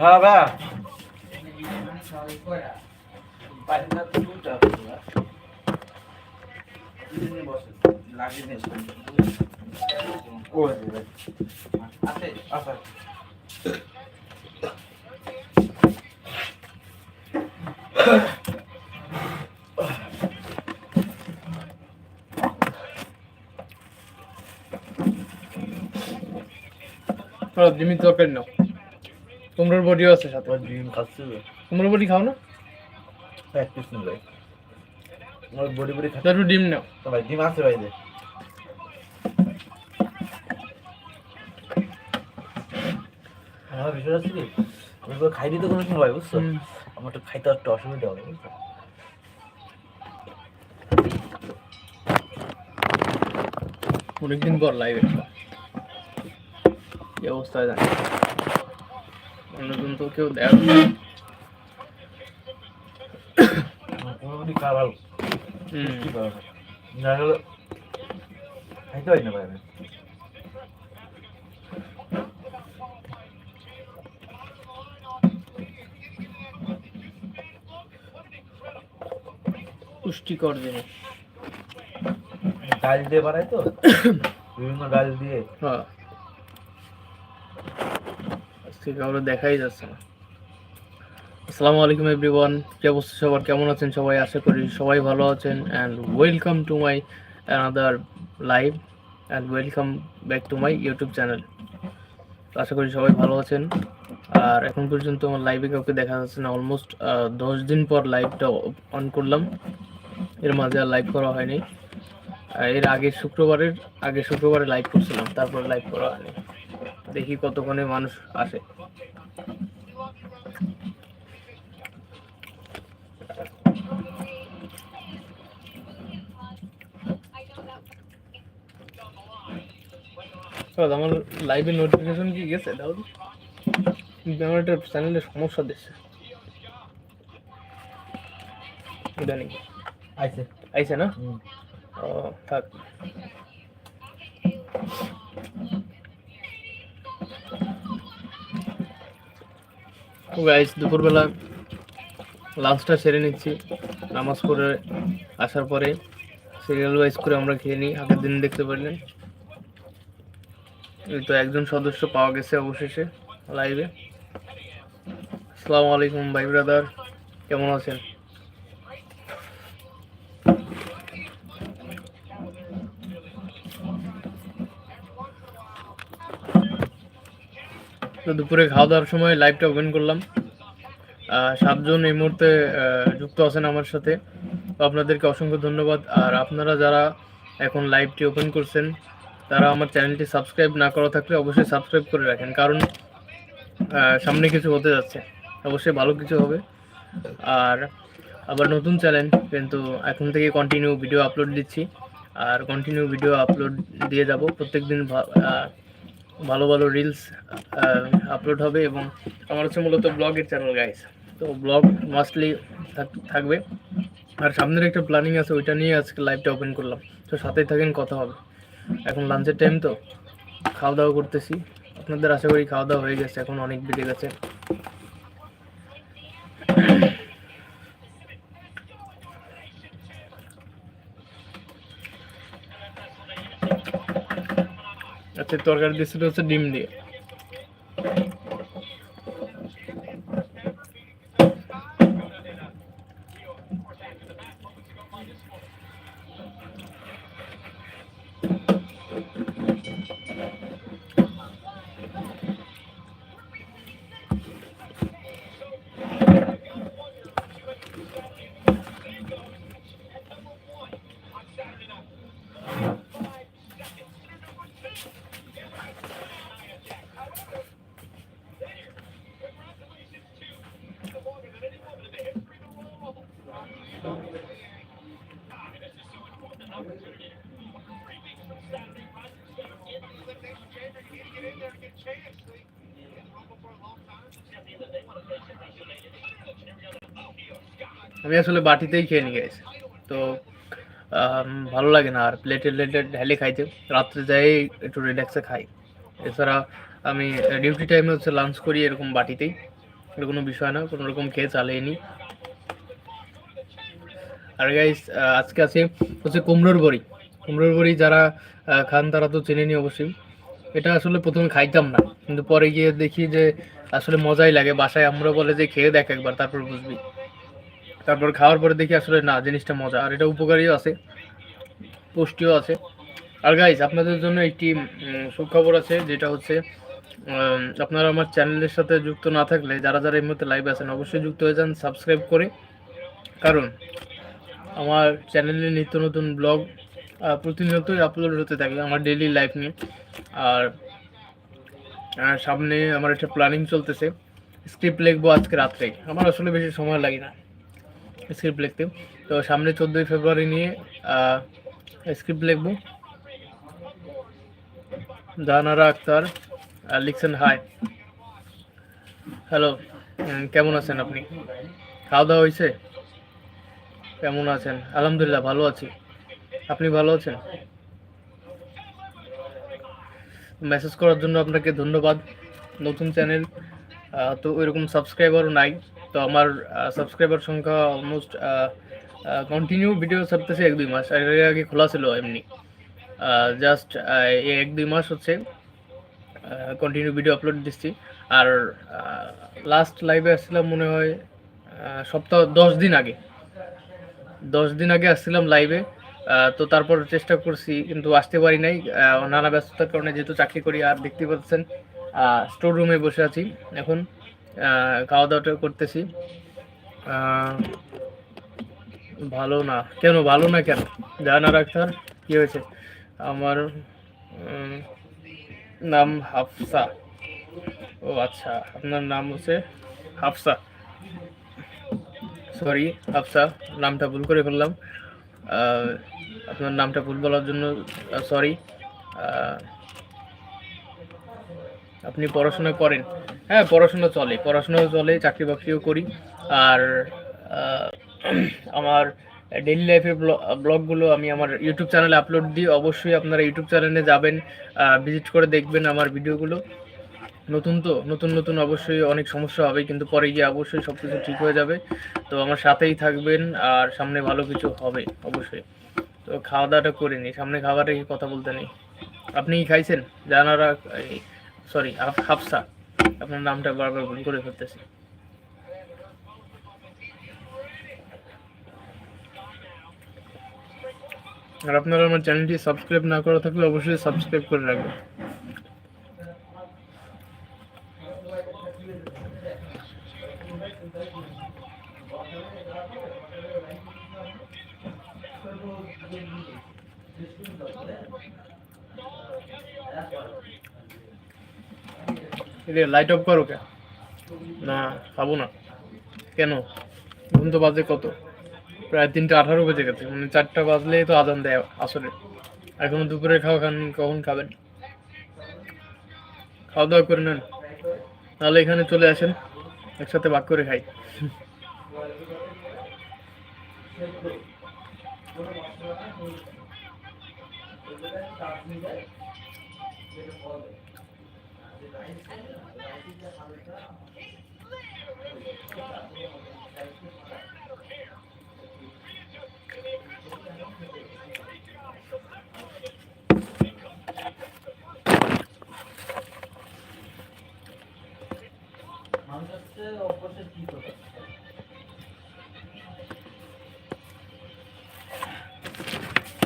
হ্যাঁ ভাই। বাড়িটা তো দুটা লাগিয়ে নিয়ে ও আছে আছে চলো ডিমের তরকারি নাও কুমড়োর বডিও আছে সাথে। ডিম খাচ্ছি কুমড়োর বডি খাও না? এক পিস নিয়ে ভাই আমার বড়ি বড়ি খাচ্ছি? একটু ডিম নাও। তো ভাই ডিম আছে ভাই দে আমার বিষয় আছে কি খাই দিতে কোনো সময় বুঝছ? হুম। আমার তো খাইতে একটু অসুবিধা হবে বুঝছ? অনেকদিন পর লাইভ কি অবস্থায় জানি নতুন তো কেউ দেখ আমার কোনো বড়ি খাওয়া ভালো হুম। কি করা হয়? না হলে খাইতে হয় না আমি পুষ্টিকর জিনিস। ডাল দিয়ে বানাই তো? বিভিন্ন ডাল দিয়ে। হ্যাঁ। আজকে কাউকে দেখাই যাচ্ছে না। আসসালামু আলাইকুম এভরিওয়ান কি অবস্থা সবার? কেমন আছেন সবাই? আশা করি সবাই ভালো আছেন। And welcome to my another live and welcome back to my YouTube channel আশা করি সবাই ভালো আছেন। আর এখন পর্যন্ত আমার লাইভে কাউকে দেখা যাচ্ছে না। অলমোস্ট দশ দিন পর লাইভটা অন করলাম। এর মাঝে আর লাইভ করা হয়নি। এর আগে শুক্রবারের আগে শুক্রবারে লাইভ করছিলাম। তারপর লাইভ করা হয়নি। দেখি কতক্ষণে মানুষ আসে। আমার লাইভে নোটিফিকেশন কি গেছে? দাও আমার একটা চ্যানেলে সমস্যা দিচ্ছে। ইদানিং আইছে। আইছে না। ও থাক। গাইস দুপুরবেলা লাঞ্চটা সেরে নিচ্ছি। নামাজ পড়ে আসার পরে সিরিয়াল ওয়াইজ করে আমরা খেয়ে নিই। আগের দিন দেখতে পারলেন। তো একজন সদস্য পাওয়া গেছে অবশেষে লাইভে আসসালামু আলাইকুম ভাই ব্রাদার কেমন আছেন? তো দুপুরে খাওয়া দাওয়ার সময় লাইভটা ওপেন করলাম। সাতজন এই মুহূর্তে যুক্ত আছেন আমার সাথে। তো আপনাদেরকে অসংখ্য ধন্যবাদ। আর আপনারা যারা এখন লাইভটি ওপেন করছেন তারা আমার চ্যানেলটি সাবস্ক্রাইব না করা থাকলে অবশ্যই সাবস্ক্রাইব করে রাখেন কারণ সামনে কিছু হতে যাচ্ছে অবশ্যই ভালো কিছু হবে। আর আবার নতুন চ্যানেল কিন্তু এখন থেকে কন্টিনিউ ভিডিও আপলোড দিচ্ছি আর কন্টিনিউ ভিডিও আপলোড দিয়ে যাব। প্রত্যেকদিন ভা- আহ, ভালো ভালো রিলস আপলোড হবে এবং আমার হচ্ছে মূলত ব্লগের চ্যানেল গাইস তো ব্লগ মাস্টলি থাকবে। আর সামনের একটা প্ল্যানিং আছে ওইটা নিয়ে আজকে লাইভটা ওপেন করলাম। তো সাথেই থাকেন কথা হবে। এখন লাঞ্চের টাইম তো। খাওয়া দাওয়া করতেছি। আপনাদের আশা করি খাওয়া দাওয়া হয়ে গেছে। এখন অনেক বেড়ে গেছে। আচ্ছা তরকারি দিয়েছিল হচ্ছে ডিম দিয়ে। আমি আসলে বাটিতেই খেয়ে নিয়ে গেছি। তো ভালো লাগে না আর প্লেটে প্লেটে ঢেলে খাইতে। রাত্রে যাই একটু রিল্যাক্সে খাই। এছাড়া আমি ডিউটি টাইমে হচ্ছে লাঞ্চ করি এরকম বাটিতেই। এটা কোনো বিষয় না, কোনো রকম খেয়ে চালিয়ে নিই আর গাইস আজকে আছে হচ্ছে কুমড়োর বড়ি। কুমড়োর বড়ি যারা খান তারা তো চেনে নি অবশ্যই। এটা আসলে প্রথমে খাইতাম না। কিন্তু পরে গিয়ে দেখি যে আসলে মজাই লাগে। বাসায় আমরা বলে যে খেয়ে দেখ একবার, তারপর বুঝবি। তারপর খাওয়ার পরে দেখি আসলে না, জিনিসটা মজা। আর এটা উপকারীও আছে, পুষ্টিও আছে। আর গাইস আপনাদের জন্য একটি সুখবর আছে, যেটা হচ্ছে আপনারা আমার চ্যানেলের সাথে যুক্ত না থাকলে, যারা যারা এই মুহূর্তে লাইভ আছেন, অবশ্যই যুক্ত হয়ে যান সাবস্ক্রাইব করে। কারণ, আমার চ্যানেলে নিত্য নতুন ব্লগ প্রতিনিয়তই আপলোড হতে থাকে আমার ডেইলি লাইফ নিয়ে। আর সামনে আমার একটা প্ল্যানিং চলতেছে। স্ক্রিপ্ট লিখব আজকে রাত্রে। আমার আসলে বেশি সময় লাগে না। স্ক্রিপ্ট লিখতে। তো সামনে চোদ্দোই ফেব্রুয়ারি নিয়ে স্ক্রিপ্ট লিখব। জাহানারা আক্তার লিখছেন, হাই। হ্যালো কেমন আছেন আপনি? খাওয়া দাওয়া হয়েছে কেমন আছেন? আলহামদুলিল্লাহ, ভালো আছি। আপনি ভালো আছেন? মেসেজ করার জন্য আপনাকে ধন্যবাদ। নতুন চ্যানেল তো ওইরকম সাবস্ক্রাইবারও নাই। তো আমার সাবস্ক্রাইবার সংখ্যা অলমোস্ট কন্টিনিউ ভিডিও ছাড়তেছে এক দুই মাস। আর এর আগে খোলা ছিল এমনি। জাস্ট এক দুই মাস হচ্ছে কন্টিনিউ ভিডিও আপলোড দিচ্ছি। আর লাস্ট লাইভে আসছিলাম মনে হয় সপ্তাহ, দশ দিন আগে। দশ দিন আগে আসছিলাম লাইভে তো তারপর চেষ্টা করছি, কিন্তু আসতে পারি নাই। নানা ব্যস্ততার কারণে যেহেতু চাকরি করি, আর দেখতে পাচ্ছেন স্টোর রুমে বসে আছি। এখন খাওয়া দাওয়াটা করতেছি। ভালো না। কেন? ভালো না কেন? জানা ডাক্তার কি হয়েছে? আমার নাম হাফসা। ও আচ্ছা আপনার নাম হচ্ছে হাফসা। সরি, হাফসা, নামটা ভুল করে ফেললাম। আপনার নামটা ভুল বলার জন্য সরি। আপনি পড়াশোনা করেন। হ্যাঁ পড়াশোনা চলে। পড়াশোনাও চলে চাকরি বাকরিও করি। আর আমার ডেইলি লাইফের ব্লগগুলো আমি আমার ইউটিউব চ্যানেলে আপলোড দিই। অবশ্যই আপনারা ইউটিউব চ্যানেলে যাবেন ভিজিট করে দেখবেন আমার ভিডিওগুলো নতুন তো, নতুন নতুন অবশ্যই অনেক সমস্যা হবে, কিন্তু পরে গিয়ে অবশ্যই সব কিছু ঠিক হয়ে যাবে। তো আমার সাথেই থাকবেন, আর সামনে ভালো কিছু হবে, অবশ্যই। তো খাওয়া দাওয়াটা করে নিই সামনে খাবারে কথা বলতে নেই। আপনি খাইছেন? জানারা সরি হাফসা। আপনার নামটা বারবার ভুল করে ফেলতেছি। আর আপনারা আমার চ্যানেলটি সাবস্ক্রাইব না করা থাকলে অবশ্যই সাবস্ক্রাইব করে রাখবেন। রে লাইট অফ করো কে? না, খাব না। কেন? ঘুম তো বাজে কত? প্রায় তিনটা আঠারো বেজে গেছে। মানে চারটা বাজলে তো আজান দেয় আসলে এখনও দুপুরে খাওয়া খান, কখন খাবেন? খাওয়া দাওয়া করে নেন। তাহলে এখানে চলে আসেন, একসাথে ভাগ করে খাই। মানুষ হচ্ছে অভ্যাসের কি করে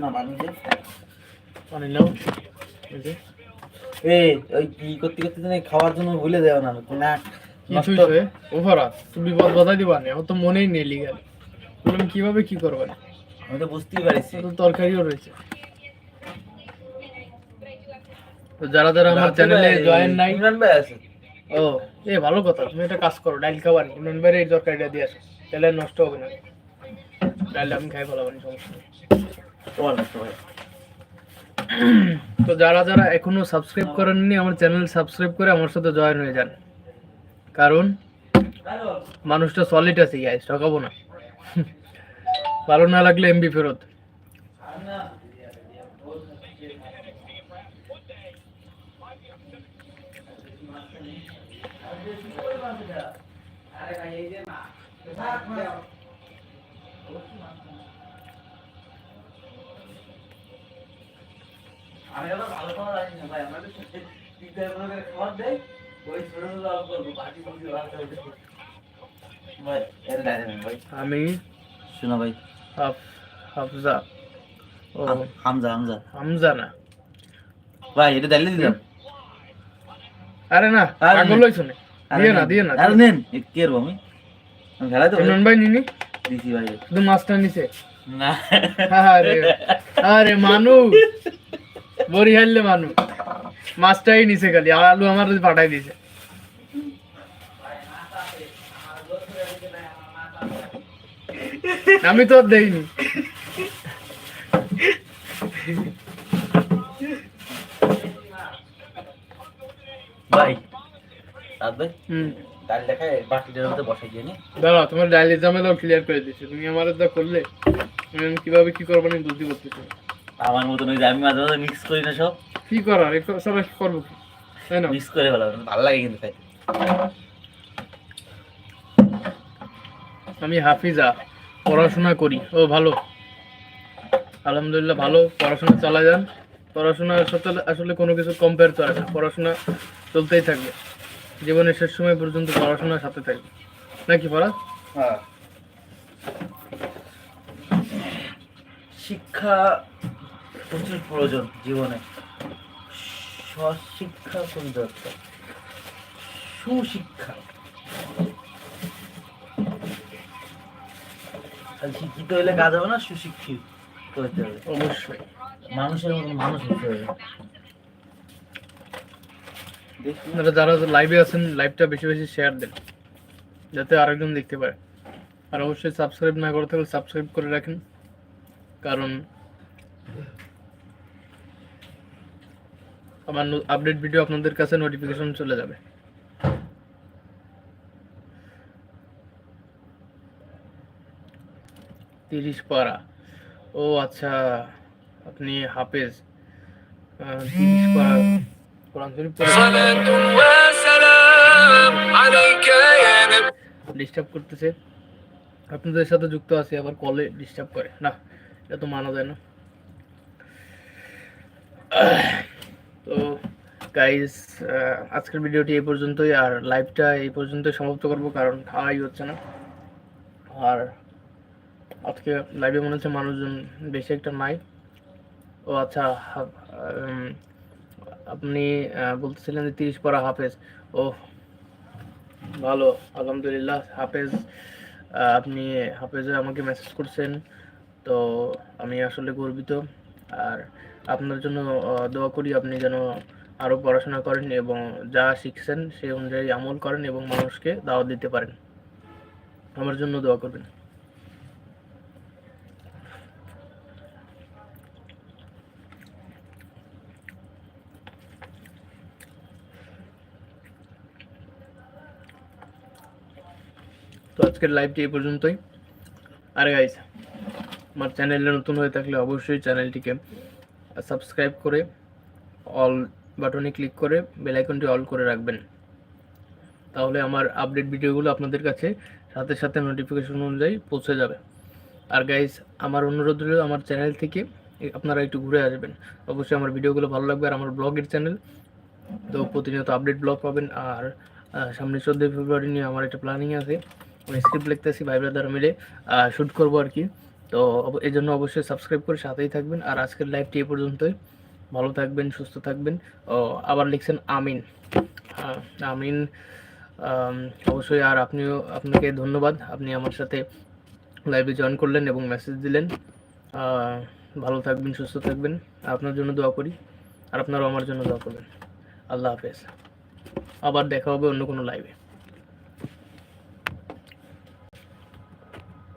না বানিয়ে পানি নাও এই। এই ওই কি করতে করতে জানি খাওয়ার জন্য ভুলে যাও না না নষ্ট ওভারা তুমি বিপদ বাধাই দিবা না আমার তো মনেই নেই লিগাল বললাম কীভাবে কি করবে? না আমি তো বুঝতেই পারিছি। তো তরকারিও রয়েছে। তো যারা যারা আমার চ্যানেলে জয়েন নাই ইমরান ভাই আছে? ও এ ভালো কথা তুমি একটা কাজ করো ডাইল খাবার ইমরান ভাইয়ের এই তরকারিটা দিয়ে আসো তাহলে নষ্ট হবে না। ডাইল আমি খাই ভালো সমস্যা নেই। তোমার নষ্ট ভাই তো যারা যারা এখনও সাবস্ক্রাইব করেননি, আমার চ্যানেল সাবস্ক্রাইব করে আমার সাথে জয়েন হয়ে যান। কারণ মানুষটা সলিড আছে গাইস ঠকাবো না। ভালো না লাগলে এমবি ফেরত। আমি আবার ভালো খাবার জানি না ভাই। আমাদের পিতা করে খাবার দেয় ওই ছোট অল্প বাটি বুটি ভাত ভাই ভাই। আমি শোনো ভাই। হাফ হাফজা। ও। হামজা হামজা। হামজা না। ভাই এটা ডাইলে দিলাম। আরে না আরে পাগল না। দিয়ে না দিয়ে না। আরে নেন কি করব আমি? আমি খেলাই তো। ইমরান ভাই। নিনি? দিছি ভাই। শুধু মাছটা নিছে। না। আরে আরে মানুষ। বড়ি হারলে মানুষ। মাছটাই নিছে খালি আর আলু আমার পাঠাই দিছে। আমি তো দেইনি। ভাই ডাল দেখায় বাটিটার মধ্যে বসাই দিয়ে নি। দাঁড়াও তোমার ডায়ালি ঝামেলাও ক্লিয়ার করে দিচ্ছি। তুমি আমার যা করলে কীভাবে কি করব আমি বুঝতে পারতেছি। আমার মতন ওই যে আমি মাঝে মাঝে মিক্স করি না সব। কি করার? সবাই করব। কি তাই না? মিক্স করে ভালো ভালো লাগে কিন্তু খাইতে। আমি হাফিজা পড়াশোনা করি। ও ভালো। আলহামদুলিল্লাহ ভালো। পড়াশোনা চালা যান। পড়াশোনার সাথে আসলে কোনো কিছু কম্পেয়ার করে না। পড়াশোনা চলতেই থাকবে। জীবনের শেষ সময় পর্যন্ত পড়াশোনার সাথে থাকবে। নাকি পড়া হ্যাঁ। শিক্ষা প্রচুর প্রয়োজন জীবনে। স্বশিক্ষা খুবই দরকার। সুশিক্ষা। শিক্ষিত হইলে কাজ হবে না সুশিক্ষিত হইতে হবে। অবশ্যই। মানুষের মতন মানুষ হতে হবে। আপনারা যারা লাইভে আছেন লাইভটা বেশি বেশি শেয়ার দেন। যাতে আরেকজন দেখতে পারে। আর অবশ্যই সাবস্ক্রাইব না করতে হলে সাবস্ক্রাইব করে রাখেন। কারণ আমার আপডেট ভিডিও আপনাদের কাছে নোটিফিকেশন চলে যাবে। তিরিশ পারা। ও আচ্ছা আপনি হাফেজ। তিরিশ পারা। কোরআন শরীফ ডিস্টার্ব করতেছে। আপনাদের সাথে যুক্ত আছি আবার কলে ডিস্টার্ব করে। না এটা তো মানা যায় না। গাইস আজকের ভিডিওটি এই পর্যন্তই, আর লাইভটা এই পর্যন্তই সমাপ্ত করব, কারণ খাওয়াই হচ্ছে না। আর আজকে লাইভে মনে হচ্ছে মানুষজন বেশি একটা নাই। ও আচ্ছা আপনি বলতেছিলেন যে তিরিশ পড়া হাফেজ। ও ভালো, আলহামদুলিল্লাহ, হাফেজ আপনি হাফেজে আমাকে মেসেজ করছেন। তো আমি আসলে গর্বিত। আর আপনার জন্য দোয়া করি, আপনি যেন আরও পড়াশোনা করেন এবং যা শিখছেন সেই অনুযায়ী আমল করেন এবং মানুষকে দাওয়াত দিতে পারেন। আমার জন্য দোয়া করবেন। তো আজকের লাইভটি এই পর্যন্তই। আর গাইজ আমার চ্যানেলে নতুন হয়ে থাকলে অবশ্যই চ্যানেলটিকে সাবস্ক্রাইব করে অল বাটনে ক্লিক করে বেল আইকনটি অল করে রাখবেন। তাহলে আমার আপডেট ভিডিওগুলো আপনাদের কাছে সাথে সাথে নোটিফিকেশন অনুযায়ী পৌঁছে যাবে। আর গাইজ আমার অনুরোধ রইল আমার চ্যানেল থেকে আপনারা একটু ঘুরে আসবেন। অবশ্যই আমার ভিডিওগুলো ভালো লাগবে আর আমার ব্লগের চ্যানেল তো প্রতিনিয়ত আপডেট ব্লগ পাবেন আর সামনে চোদ্দোই ফেব্রুয়ারি নিয়ে আমার একটা প্ল্যানিং আছে। আমি স্ক্রিপ্ট লিখতেছি ভাই ব্রাদার মিলে শ্যুট করব আর কি। তো এই জন্য অবশ্যই সাবস্ক্রাইব করে সাথেই থাকবেন। আর আজকের লাইভটি এ পর্যন্তই। ভালো থাকবেন, সুস্থ থাকবেন। ও, আবার লিখছেন আমিন। আমিন অবশ্যই আর আপনিও, আপনাকে ধন্যবাদ। আপনি আমার সাথে লাইভে জয়েন করলেন এবং মেসেজ দিলেন। ভালো থাকবেন, সুস্থ থাকবেন। আপনার জন্য দোয়া করি, আর আপনারাও আমার জন্য দোয়া করবেন। আল্লাহ হাফেজ। আবার দেখা হবে অন্য কোনো লাইভে